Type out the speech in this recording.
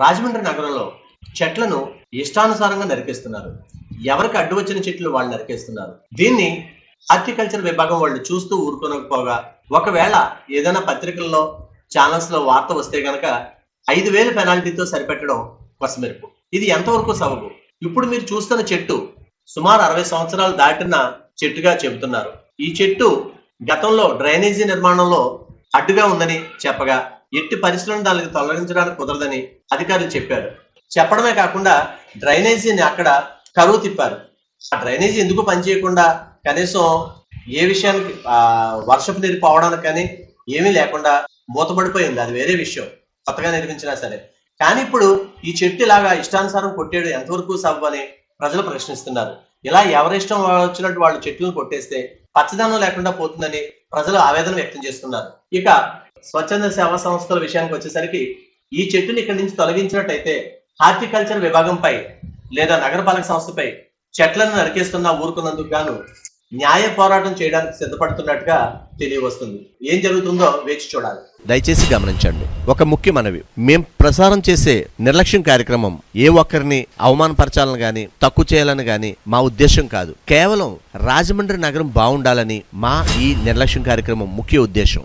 రాజమండ్రి నగరంలో చెట్లను ఇష్టానుసారంగా నరికేస్తున్నారు. ఎవరికి అడ్డు వచ్చిన చెట్లు వాళ్ళు నరికేస్తున్నారు. దీన్ని హార్టికల్చర్ విభాగం వాళ్ళు చూస్తూ ఊరుకోనకపోగా ఒకవేళ ఏదైనా పత్రికల్లో ఛానల్స్లో వార్త వస్తే గనక ఐదు వేలు పెనాల్టీతో సరిపెట్టడం కొసమెరుపు. ఇది ఎంతవరకు సబబు? ఇప్పుడు మీరు చూస్తున్న చెట్టు సుమారు అరవై సంవత్సరాలు దాటిన చెట్టుగా చెబుతున్నారు. ఈ చెట్టు గతంలో డ్రైనేజీ నిర్మాణంలో అడ్డుగా ఉందని చెప్పగా ఎట్టి పరిస్థితులను దానికి తొలగించడానికి కుదరదని అధికారులు చెప్పారు. చెప్పడమే కాకుండా డ్రైనేజీని అక్కడ కరువు తిప్పారు. ఆ డ్రైనేజీ ఎందుకు పనిచేయకుండా కనీసం ఏ విషయానికి వర్షపు నీరు పోవడానికి కానీ ఏమీ లేకుండా మూతపడిపోయింది. అది వేరే విషయం. కొత్తగా నిర్మించినా సరే. కానీ ఇప్పుడు ఈ చెట్టు ఇలాగా ఇష్టానుసారం కొట్టేయడం ఎంతవరకు సబ్ అని ప్రజలు ప్రశ్నిస్తున్నారు. ఇలా ఎవరిష్టం వచ్చినట్టు వాళ్ళు చెట్లను కొట్టేస్తే పచ్చదనం లేకుండా పోతుందని ప్రజలు ఆవేదన వ్యక్తం చేస్తున్నారు. ఇక స్వచ్ఛంద సేవా సంస్థల విషయానికి వచ్చేసరికి ఈ చెట్టుని ఇక్కడి నుంచి తొలగించినట్టయితే హార్టికల్చర్ విభాగంపై లేదా నగరపాలక సంస్థపై చెట్లను నరికేస్తున్న ఊరుకున్నందుకు గాను న్యాయ పోరాటం చేయడానికి సిద్ధపడుతున్నట్టుగా తెలియవస్తుంది. ఏం జరుగుతుందో వేచి చూడాలి. దయచేసి గమనించండి. ఒక ముఖ్య మనవి. మేం ప్రసారం చేసే నిర్లక్ష్యం కార్యక్రమం ఏ ఒక్కరిని అవమానపరచాలని గాని తక్కువ చేయాలని గాని మా ఉద్దేశం కాదు. కేవలం రాజమండ్రి నగరం బాగుండాలని మా ఈ నిర్లక్ష్యం కార్యక్రమం ముఖ్య ఉద్దేశం.